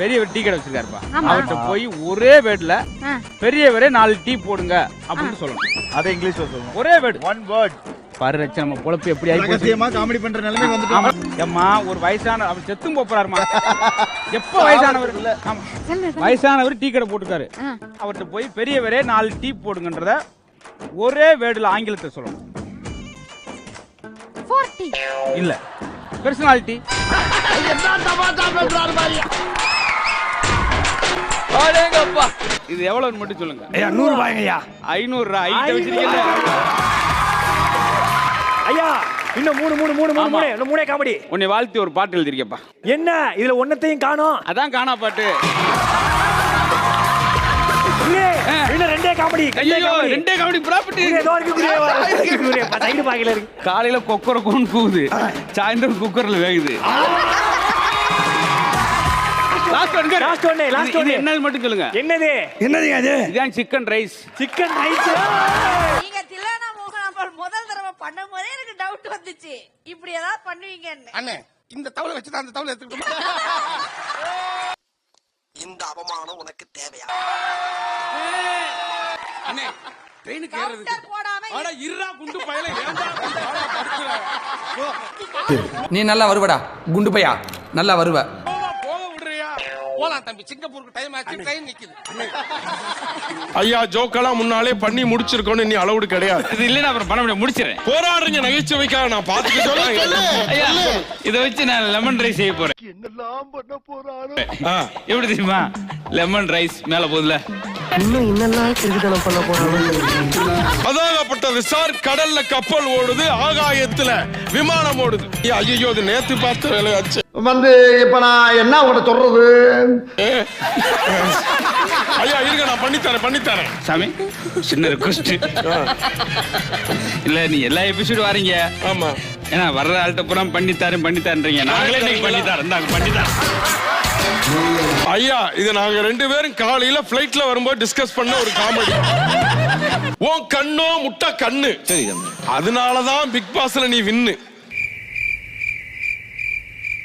பெரியவர் டீ கடை வச்சிருக்காருப்பா. அவர்கிட்ட போய் ஒரே வேர்ட்ல. பெரியவரே நாலு டீ போடுங்க அப்படின்னு சொல்லணும். அதை இங்கிலீஷ்ல சொல்லணும் ஒரே வேர்டு. ஒன் வேர்ட் பாரு ரச்சா நம்ம பொழப்பு எப்படி ஆகி போச்சு. ரகசியமா காமெடி பண்ற நிலைமை. வந்துட்டோம். ஏம்மா ஒரு வயசான அவர் செத்தும் போறாருமா எப்ப வயசானவர்? இல்ல. வயசானவர் டீ கடை போட்டுருக்காரு ஆ. அவர்கிட்ட போய் பெரியவரே நாலு டீ போடுங்கன்றத ஒரே வேர்டுல ஆங்கிலத்தை சொல்லணும். 40 இல்ல. பெர்சனாலிட்டி இது எவ்வளவுன்னு மட்டும் சொல்லுங்க. ஐயா நூறு ஐயா. ஐநூறு ரூபாய் ஐட்ட வச்சிருக்கீங்க ஐயா இன்னும் மூணு மூணு மூணு மூணு. மூணு. இன்னும் மூணே காமெடி. உன்னை வாழ்த்தி ஒரு பாட்டு எழுதிருக்கப்பா என்ன? இதுல ஒன்னத்தையும் காணோம். அதான் காணா பாட்டு. இல்லே, இன்னும் ரெண்டே காமெடி ஐயோ. ரெண்டே காமெடி ப்ராப்பர்ட்டி. ஏதோ இருக்கு. காலையில கொக்கர கோன் கூவுது சாயந்தரம் குக்கர்ல வேகுது. Last one Last one, last one. என்னன்னு மட்டும் சொல்லுங்க. என்னது? என்னதுங்க அது? இதான் சிக்கன் ரைஸ் சிக்கன் ரைஸ் நீங்க தில்லானா மோகன் அப்புறம் முதல் தடவை எனக்கு டவுட் வந்துச்சு. இப்படி ஏதாவது பண்ணுவீங்கன்னு. அண்ணே இந்த தவளை வச்சு தான் அந்த தவளை எடுத்துக்கிட்டோம் இந்த அவமானம் உனக்கு தேவையா? அண்ணே ட்ரெயினுக்கு ஏறது ஆனா குண்டு பயல? நீ நல்லா வருவடா குண்டு பையா? நல்லா வருவ. போலாம் தம்பி. சிங்கப்பூருக்கு டைம் ஆச்சு ட்ரெயின் நிக்குது. ஐயா ஜோக்கெல்லாம் முன்னாலே பண்ணி முடிச்சிருக்கோன்னு நீ அளவுடு கிடையாது. இது இல்லைன்னா அப்புறம் பண்ண முடியாது முடிச்சிடறேன். போராடுறீங்க நகைச்சுவைக்காக நான் பார்த்துக்கிட்டோம் ஐயா இதை வச்சு நான் லெமன் ரைஸ் செய்ய போறேன். எப்படி தெரியுமா? லெமன் ரைஸ் மேல அதாகப்பட்ட விசார் கடல்ல கப்பல் ஓடுது ஆகாயத்துல விமானம் ஓடுது. ஐயோ இது நேத்து பார்த்த வேலையாச்சு. வந்து இப்ப நான் என்ன உங்கள்கிட்ட சொல்றது? ஐயா இருங்க நான் பண்ணித்தரேன் பண்ணித்தரேன். சாமி சின்ன ரெக்வஸ்ட் இல்ல நீ எல்லா எபிசோடு வாரீங்க. ஆமா. ஏன்னா வர்ற ஆள்கிட்ட பூரா பண்ணி தரேன் பண்ணி தரேன்றீங்க நாங்களே இன்னைக்கு பண்ணி தரேன் இந்தாங்க பண்ணி தரேன் ஐயா இது நாங்க ரெண்டு பேரும் காலையில பிளைட்ல வரும்போது டிஸ்கஸ் பண்ண ஒரு காமெடி உன் கண்ணோ முட்டை கண்ணு. அதனாலதான் பிக் பாஸ்ல நீ வின்னு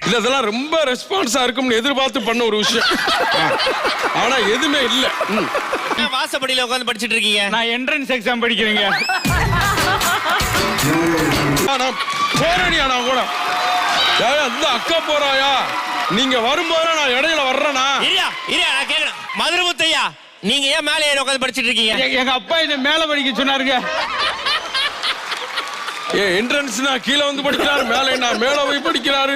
இல்ல இதெல்லாம் ரொம்ப ரெஸ்பான்ஸா இருக்கும்னு எதிர்பார்த்து பண்ண ஒரு விஷயம். ஆனா எதுவுமே இல்ல. வாசப்படியில உட்கார்ந்து படிச்சிட்டு இருக்கீங்க? நான் என்ட்ரன்ஸ் எக்ஸாம் படிக்கிறேங்க. ஆனா போறேனியா நான் கூட. அந்த அக்கா போறாயா? நீங்க வரும்போது நான் இடையில வர்றேனா இரியா இரியா நான் கேக்குறேன். மதுரை முத்தையா நீங்க ஏன் மேலே ஏறி உட்கார்ந்து படிச்சிட்டு இருக்கீங்க? எங்க அப்பா என்ன மேல படிக்க சொன்னாருங்க. ஏ என்ட்ரன்ஸ்னா கீழே வந்து படிக்கிறாரு மேலே நான் மேல போய் படிக்கிறாரு?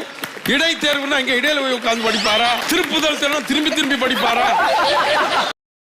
இடைத்தேர்வுன்னா அங்க இடையில போய் உட்காந்து படிப்பாரா? திருப்புதல் திரும்பி திரும்பி படிப்பாரா?